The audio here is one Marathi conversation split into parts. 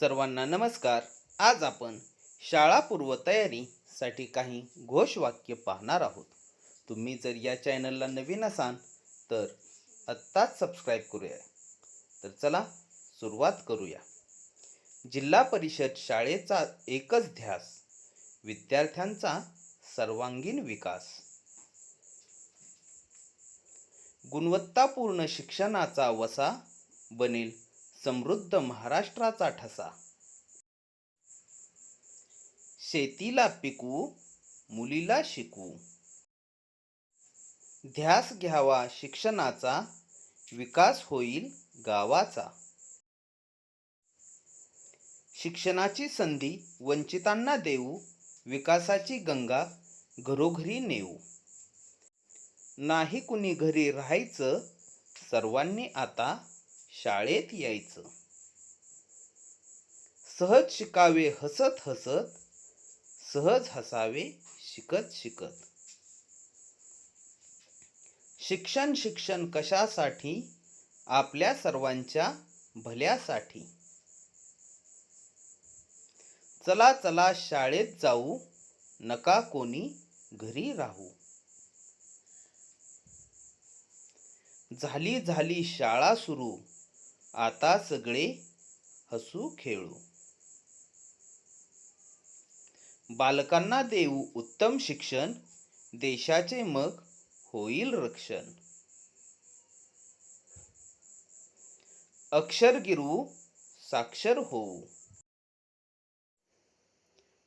सर्वांना नमस्कार. आज आपण शाळा पूर्वतयारीसाठी काही घोषवाक्य पाहणार आहोत. तुम्ही जर या चॅनलला नवीन असाल तर आत्ताच सबस्क्राईब करूया. तर चला सुरुवात करूया. जिल्हा परिषद शाळेचा एकच ध्यास विद्यार्थ्यांचा सर्वांगीण विकास. गुणवत्तापूर्ण शिक्षणाचा वसा बनेल समृद्ध महाराष्ट्राचा ठसा. शेतीला पिकवू मुलीला शिकू. ध्यास घ्यावा शिक्षणाचा विकास होईल गावाचा. शिक्षणाची संधी वंचितांना देऊ विकासाची गंगा घरोघरी नेऊ. नाही कुणी घरी राहायचं सर्वांनी आता शाळेत यायचं. सहज शिकावे हसत हसत सहज हसावे शिकत शिकत. शिक्षण शिक्षण कशासाठी? आपल्या सर्वांच्या भल्यासाठी. चला चला शाळेत जाऊ नका कोणी घरी राहू. झाली झाली शाळा सुरू. आता सगळे हसू खेळू. बालकांना देऊ उत्तम शिक्षण देशाचे मग होईल रक्षण. अक्षर गिरवू साक्षर होऊ.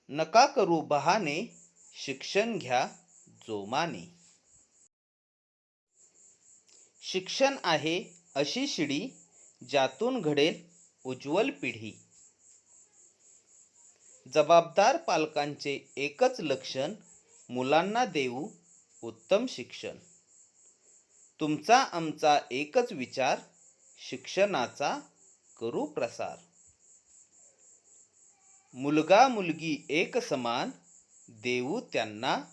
नका करू बहाने शिक्षण घ्या जोमाने. शिक्षण आहे अशी शिडी ज्यातून घडेल उज्ज्वल पिढी. जबाबदार पालकांचे एकच लक्षण मुलांना देऊ उत्तम शिक्षण. तुमचा आमचा एकच विचार शिक्षणाचा करू प्रसार. मुलगा मुलगी एक समान देऊ त्यांना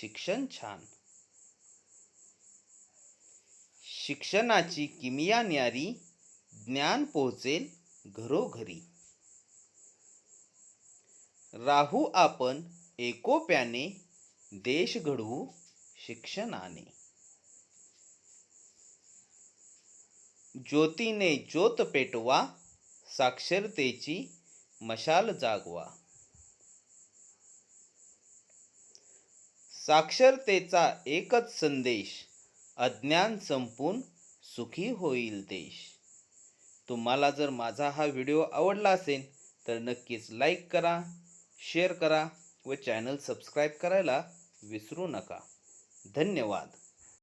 शिक्षण छान. शिक्षणाची किमिया न्यारी ज्ञान पोहोचेल घरोघरी. राहू आपण एकोप्याने देश घडवू शिक्षणाने. ज्योतीने ज्योत पेटवा साक्षरतेची मशाल जागवा. साक्षरतेचा एकच संदेश अज्ञान संपून सुखी होईल देश. तुम्हाला जर माझा हा व्हिडिओ आवडला असेल तर नक्कीच लाईक करा शेअर करा व चॅनल सबस्क्राईब करायला विसरू नका. धन्यवाद.